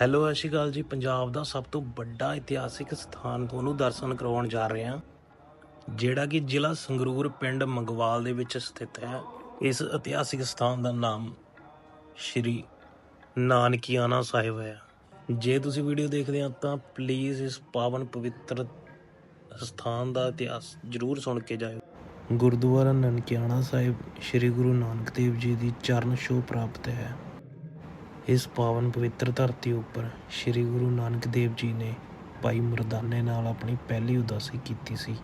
Hello, ਸਤਿ ਸ਼੍ਰੀ ਅਕਾਲ ਜੀ। ਪੰਜਾਬ ਦਾ ਸਭ ਤੋਂ ਵੱਡਾ ਇਤਿਹਾਸਿਕ ਸਥਾਨ ਤੁਹਾਨੂੰ ਦਰਸ਼ਨ ਕਰਵਾਉਣ ਜਾ ਰਹੇ ਹਾਂ, ਜਿਹੜਾ ਕਿ ਜ਼ਿਲ੍ਹਾ ਸੰਗਰੂਰ ਪਿੰਡ ਮੰਗਵਾਲ ਦੇ ਵਿੱਚ ਸਥਿਤ ਹੈ। ਇਸ ਇਤਿਹਾਸਿਕ ਸਥਾਨ ਦਾ ਨਾਮ ਸ਼੍ਰੀ ਨਾਨਕੀਆਣਾ ਸਾਹਿਬ ਹੈ। ਜੇ ਤੁਸੀਂ ਵੀਡੀਓ ਦੇਖਦੇ ਹੋ, ਤਾਂ ਪਲੀਜ਼ ਇਸ ਪਾਵਨ ਪਵਿੱਤਰ ਸਥਾਨ ਦਾ ਇਤਿਹਾਸ ਜਰੂਰ ਸੁਣ ਕੇ ਜਾਇਓ। ਗੁਰਦੁਆਰਾ ਨਨਕਿਆਣਾ ਸਾਹਿਬ, ਸ੍ਰੀ ਗੁਰੂ ਨਾਨਕ ਦੇਵ ਜੀ ਦੀ ਚਰਨ ਛੋਹ ਪ੍ਰਾਪਤ ਹੈ। ਇਸ ਪਾਵਨ ਪਵਿੱਤਰ ਧਰਤੀ ਉੱਪਰ ਸ੍ਰੀ ਗੁਰੂ ਨਾਨਕ ਦੇਵ ਜੀ ਨੇ ਭਾਈ ਮਰਦਾਨੇ ਨਾਲ ਆਪਣੀ ਪਹਿਲੀ ਉਦਾਸੀ ਕੀਤੀ ਸੀ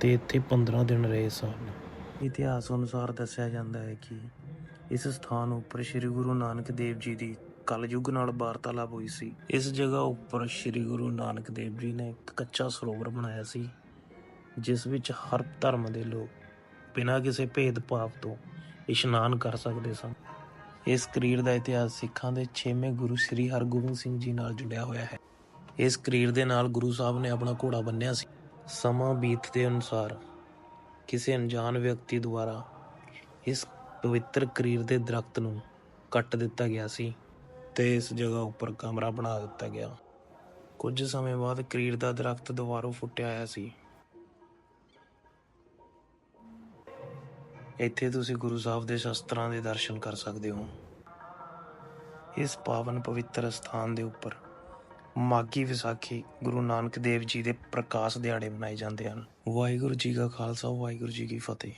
ਤੇ ਇੱਥੇ 15 ਦਿਨ ਰਹੇ ਸਨ। ਇਤਿਹਾਸ ਅਨੁਸਾਰ ਦੱਸਿਆ ਜਾਂਦਾ ਹੈ ਕਿ ਇਸ ਸਥਾਨ ਉੱਪਰ ਸ੍ਰੀ ਗੁਰੂ ਨਾਨਕ ਦੇਵ ਜੀ ਦੀ ਕਲਯੁੱਗ ਨਾਲ ਵਾਰਤਾਲਾਪ ਹੋਈ ਸੀ। ਇਸ ਜਗ੍ਹਾ ਉੱਪਰ ਸ੍ਰੀ ਗੁਰੂ ਨਾਨਕ ਦੇਵ ਜੀ ਨੇ ਇੱਕ ਕੱਚਾ ਸਰੋਵਰ ਬਣਾਇਆ ਸੀ, ਜਿਸ ਵਿੱਚ ਹਰ ਧਰਮ ਦੇ ਲੋਕ ਬਿਨਾਂ ਕਿਸੇ ਭੇਦਭਾਵ ਤੋਂ ਇਸ਼ਨਾਨ ਕਰ ਸਕਦੇ ਸਨ। ਇਸ ਕਰੀਰ ਦਾ ਇਤਿਹਾਸ ਸਿੱਖਾਂ ਦੇ 6ਵੇਂ ਗੁਰੂ ਸ੍ਰੀ ਹਰਗੋਬਿੰਦ ਸਿੰਘ ਜੀ ਨਾਲ ਜੁੜਿਆ ਹੋਇਆ ਹੈ। ਇਸ ਕਰੀਰ ਦੇ ਨਾਲ ਗੁਰੂ ਸਾਹਿਬ ਨੇ ਆਪਣਾ ਘੋੜਾ ਬੰਨਿਆ ਸੀ। ਸਮਾਂ ਬੀਤਦੇ ਅਨੁਸਾਰ ਕਿਸੇ ਅਣਜਾਣ ਵਿਅਕਤੀ ਦੁਆਰਾ ਇਸ ਪਵਿੱਤਰ ਕਰੀਰ ਦੇ ਦਰਖਤ ਨੂੰ ਕੱਟ ਦਿੱਤਾ ਗਿਆ ਸੀ ਤੇ ਇਸ ਜਗ੍ਹਾ ਉੱਪਰ ਕਮਰਾ ਬਣਾ ਦਿੱਤਾ ਗਿਆ। ਕੁਝ ਸਮੇਂ ਬਾਅਦ ਕਰੀਰ ਦਾ ਦਰਖਤ ਦੁਬਾਰਾ ਫੁੱਟਿਆ ਆਇਆ ਸੀ। ਇੱਥੇ ਤੁਸੀਂ ਗੁਰੂ ਸਾਹਿਬ ਦੇ ਸ਼ਸਤਰਾਂ ਦੇ ਦਰਸ਼ਨ ਕਰ ਸਕਦੇ ਹੋ। ਇਸ ਪਾਵਨ ਪਵਿੱਤਰ ਸਥਾਨ ਦੇ ਉੱਪਰ ਮਾਗੀ ਵਿਸਾਖੀ ਗੁਰੂ ਨਾਨਕ ਦੇਵ ਜੀ ਦੇ ਪ੍ਰਕਾਸ਼ ਦਿਹਾੜੇ ਮਨਾਏ ਜਾਂਦੇ ਹਨ। ਵਾਹਿਗੁਰੂ ਜੀ ਕਾ ਖਾਲਸਾ, ਵਾਹਿਗੁਰੂ ਜੀ ਕੀ ਫਤਿਹ।